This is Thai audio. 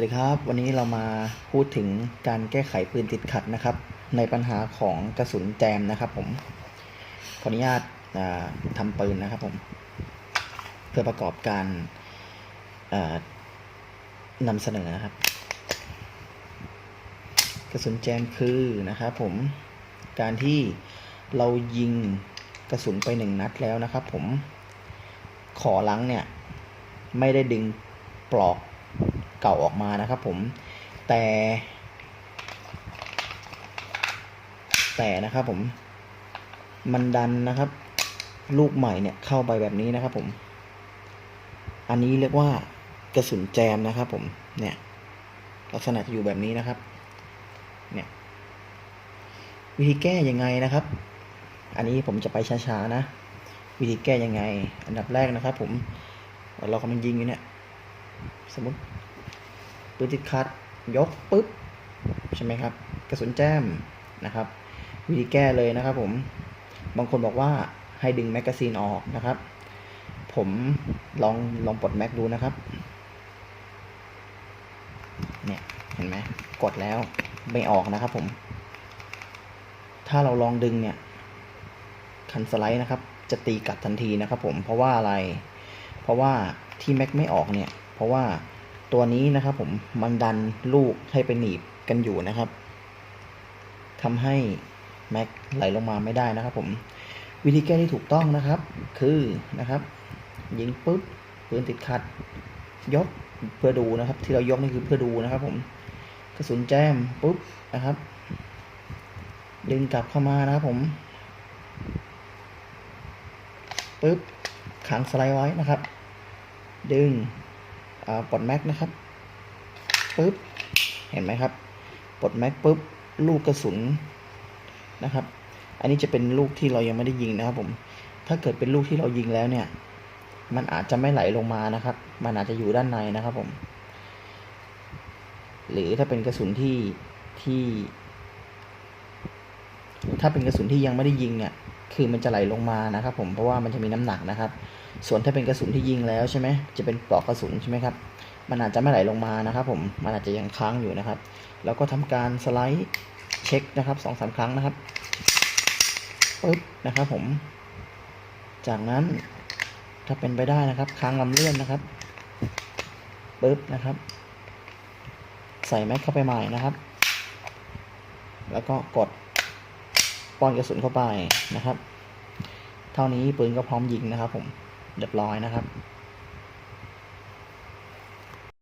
วัสดีครับ วันนี้เรามาพูดถึงการแก้ไขปืนติดขัดนะครับ ในปัญหาของกระสุนแจมนะครับผมขออนุญาตาทำปืนนะครับผมเพื่อประกอบการานำเสนอนะครับ กระสุนแจมคือนะครับผมการที่เรายิงกระสุนไปหนึ่งนัดแล้วนะครับ ผมขอลังเนี่ยไม่ได้ดึงปลอก เก่าออกมานะครับผมแต่ แต่นะครับผมมันดันนะครับ ลูกใหม่เนี่ยเข้าไปแบบนี้นะครับผม อันนี้เรียกว่ากระสุนแจมนะครับผมเนี่ยลักษณะจะอยู่แบบนี้นะครับ เนี่ย วิธีแก้ยังไงนะครับ อันนี้ผมจะไปช้าๆนะ วิธีแก้ยังไง อันดับแรกนะครับ ผมเรากำลังยิงอยู่เนี่ย สมมติ ปืนติดขัดยกปุ๊บใช่ไหมครับ กระสุนแจมนะครับ วิธีแก้เลยนะครับผม บางคนบอกว่าให้ดึงแมกกาซีนออกนะครับ ผมลองลองปลดแม็กดูนะครับ เนี่ยเห็นไหมกดแล้วไม่ออกนะครับผม ถ้าเราลองดึงเนี่ยคันสไลด์นะครับ จะตีกลับทันทีนะครับผม เพราะว่าอะไร เพราะว่าที่แม็กไม่ออกเนี่ย เพราะว่า ตัวนี้นะครับผมมันดันลูกให้ไปหนีบกันอยู่นะครับทำให้แม็กไหลลงมาไม่ได้นะครับ ผม วิธีแก้ที่ถูกต้องนะครับ คือนะครับ ยิงปุ๊บปืนติดขัด ยกเพื่อดูนะครับ ที่เรายกนี่คือเพื่อดูนะครับ ผมกระสุนแจมปุ๊บนะครับ ดึงกลับเข้ามานะครับผมปุ๊บขังสไลด์ไว้นะครับ ดึง ปลดแม็กนะครับปุ๊บเห็นไหมครับปลดแม็กปุ๊บลูกกระสุนนะครับ อันนี้จะเป็นลูกที่เรายังไม่ได้ยิงนะครับ ผม ถ้าเกิดเป็นลูกที่เรายิงแล้วเนี่ย มันอาจจะไม่ไหลลงมานะครับ มันอาจจะอยู่ด้านในนะครับผม หรือถ้าเป็นกระสุนที่ที่ ถ้าเป็นกระสุนที่ยังไม่ได้ยิงเนี่ย คือมันจะไหลลงมานะครับ ผม เพราะว่ามันจะมีน้ำหนักนะครับส่วนถ้าเป็นกระสุนที่ยิงแล้วใช่ไหมจะเป็นปลอกกระสุนใช่ไหมครับ มันอาจจะไม่ไหลลงมานะครับ ผม มันอาจจะยังค้างอยู่นะครับ แล้วก็ทำการสไลด์เช็คนะครับสองสามครั้งนะครับปึ๊บนะครับ ผม จากนั้นถ้าเป็นไปได้นะครับ ค้างลำเลื่อนนะครับปึ๊บนะครับ ใส่แม็กเข้าไปใหม่นะครับ แล้วก็กดป้อนกระสุนเข้าไปนะครับ เท่านี้ปืนก็พร้อมยิงนะครับผม เรียบร้อยนะครับ